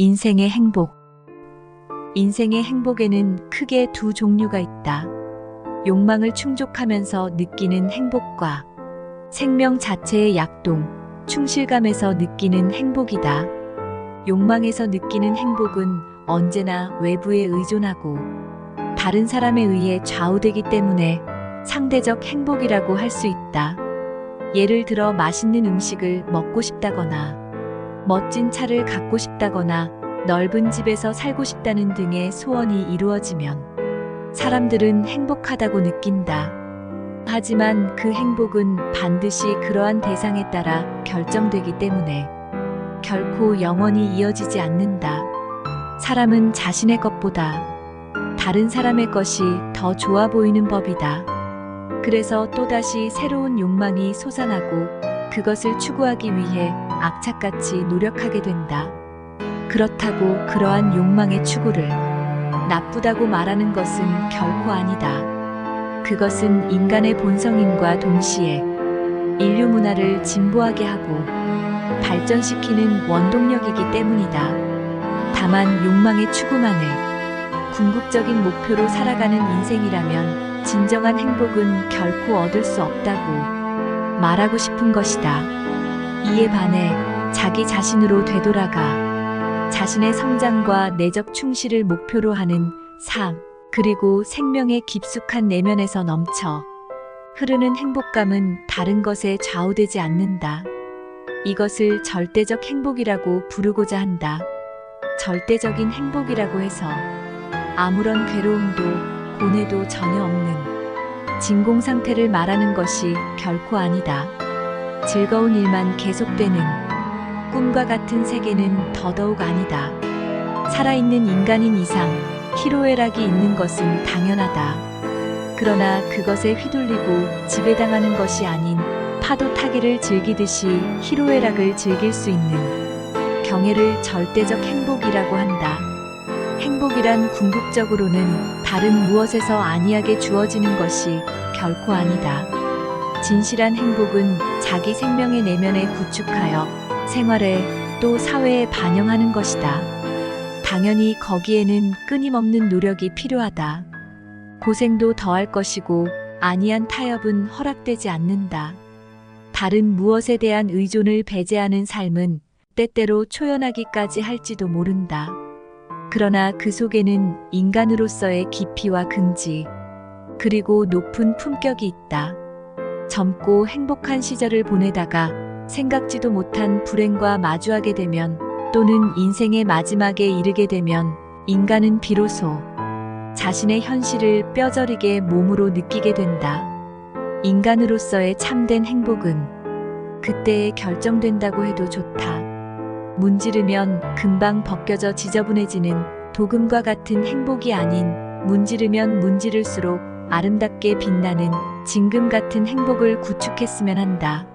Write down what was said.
인생의 행복. 인생의 행복에는 크게 두 종류가 있다. 욕망을 충족하면서 느끼는 행복과 생명 자체의 약동, 충실감에서 느끼는 행복이다. 욕망에서 느끼는 행복은 언제나 외부에 의존하고 다른 사람에 의해 좌우되기 때문에 상대적 행복이라고 할 수 있다. 예를 들어 맛있는 음식을 먹고 싶다거나 멋진 차를 갖고 싶다거나 넓은 집에서 살고 싶다는 등의 소원이 이루어지면 사람들은 행복하다고 느낀다. 하지만 그 행복은 반드시 그러한 대상에 따라 결정되기 때문에 결코 영원히 이어지지 않는다. 사람은 자신의 것보다 다른 사람의 것이 더 좋아 보이는 법이다. 그래서 또다시 새로운 욕망이 솟아나고 그것을 추구하기 위해 악착같이 노력하게 된다. 그렇다고 그러한 욕망의 추구를 나쁘다고 말하는 것은 결코 아니다. 그것은 인간의 본성임과 동시에 인류 문화를 진보하게 하고 발전시키는 원동력이기 때문이다. 다만 욕망의 추구만을 궁극적인 목표로 살아가는 인생이라면 진정한 행복은 결코 얻을 수 없다고 말하고 싶은 것이다. 이에 반해 자기 자신으로 되돌아가 자신의 성장과 내적 충실을 목표로 하는 삶, 그리고 생명의 깊숙한 내면에서 넘쳐 흐르는 행복감은 다른 것에 좌우되지 않는다. 이것을 절대적 행복이라고 부르고자 한다. 절대적인 행복이라고 해서 아무런 괴로움도 고뇌도 전혀 없는 진공 상태를 말하는 것이 결코 아니다. 즐거운 일만 계속되는 꿈과 같은 세계는 더더욱 아니다. 살아있는 인간인 이상 희로애락이 있는 것은 당연하다. 그러나 그것에 휘둘리고 지배당하는 것이 아닌 파도 타기를 즐기듯이 희로애락을 즐길 수 있는 경애를 절대적 행복이라고 한다. 행복이란 궁극적으로는 다른 무엇에서 안이하게 주어지는 것이 결코 아니다. 진실한 행복은 자기 생명의 내면에 구축하여 생활에 또 사회에 반영하는 것이다. 당연히 거기에는 끊임없는 노력이 필요하다. 고생도 더할 것이고 아니한 타협은 허락되지 않는다. 다른 무엇에 대한 의존을 배제하는 삶은 때때로 초연하기까지 할지도 모른다. 그러나 그 속에는 인간으로서의 깊이와 긍지, 그리고 높은 품격이 있다. 젊고 행복한 시절을 보내다가 생각지도 못한 불행과 마주하게 되면 또는 인생의 마지막에 이르게 되면 인간은 비로소 자신의 현실을 뼈저리게 몸으로 느끼게 된다. 인간으로서의 참된 행복은 그때에 결정된다고 해도 좋다. 문지르면 금방 벗겨져 지저분해지는 도금과 같은 행복이 아닌 문지르면 문지를수록 아름답게 빛나는 진금 같은 행복을 구축했으면 한다.